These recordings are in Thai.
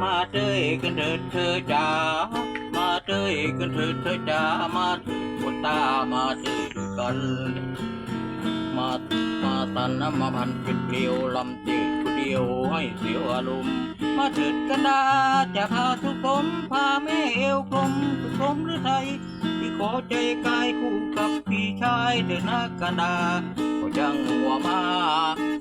มาเต้ยกันเถิดเธอจ้ามาเต้ยกันเถิดเธอจ้ามาเถิดคนตามาเต้ยกัน มามาตันมาพันเป็นเปลียวลำเตียคนเดียวให้เสียวอารมณ์มาเถิอกันดาจะพาทุกสมพาแม่เอวกลมทุกสมหรือไทย ขอใจกายคู่กับพี่ชายเถิดนักกนดาก็จังหัวมา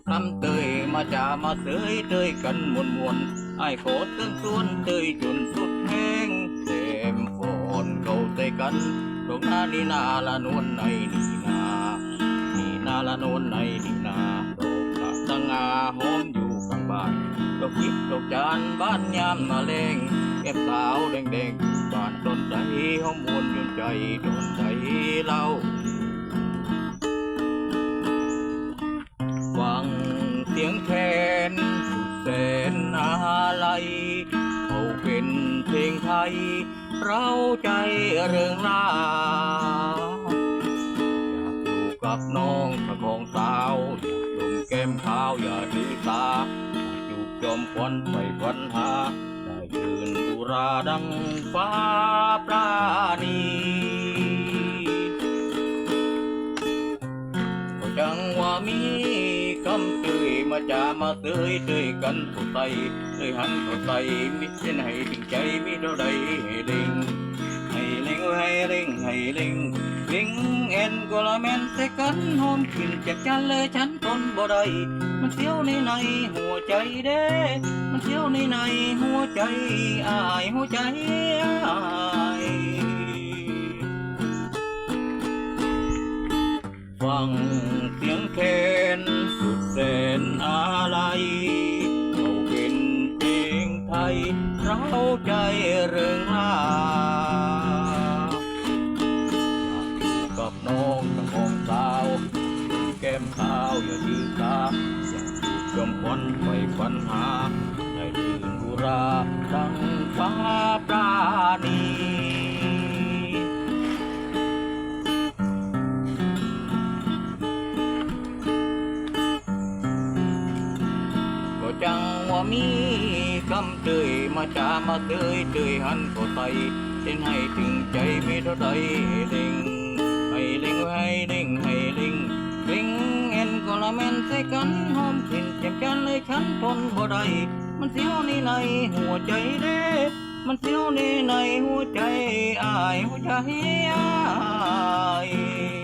คำเตยมาจามาเสยเตยกันมวนมวนๆไอ้โคตรตึงส่วนเตยจนสุดแห้งเต็มฝนเขาใส่กันตรงหน้านี่นาละนวลในนี่นานี่นาละโนนในนี่นาดอกะตังาหอมอยู่ข้างบ้านดอกยิบดอกจานบ้านยามมาเลงเก็บสาวแดงแดงๆ บานต้นใจหอมมวนยนใจโดนใจเล่าฟังเสียงแคนสุดแสนอะไรเขาเป็นเพลงไทย เราใจเริงร่าอยากอยู่กับน้องประคองสาวอยากดมแก้มขาวอย่าดื้อตาอยากอยู่จอมควันไปวันหา ยืนอุราดังฟ้าปราณีก็จังว่ามีคำเตยมาจามาเตยเตยกันผู้ไตเตยหันผู้ไตมิเส้นให้ถึงใจมิเท่าใดให้เล็งให้เล็งให้เล็งให้เล็งเล็งเอ็นก็ละแม่นแต่กันหอมขึ้นจากฉันเลยฉันทนบ่ได้ มันเสียวในในหัวใจเด้ มันเสียวในในหัวใจอายหัวใจอายฟังเสียงแคนสุดแสนอะไรเขาเป็นเพลงไทยเราใจเริงร่าอากอยู่กับน้องกับของสาว แก้มขาวอย่าดื้อตา ควันไฟฝันหาได้ตื่นอุราดังฟ้าปราณีก็จังว่ามีคำเตยมาจามาเตยเตยหันก็ใส่เส้นให้ถึงใจไม่เท่าใดเล็งให้เล็งให้เล็งให้เล็งเล็ง ก็ละแม่นใส่กันหอมกลิ่นเจ็บกันเลยฉันทนบ่ได้มันเสียวในในหัวใจเด้มันเสียวในในหัวใจอายหัวใจอาย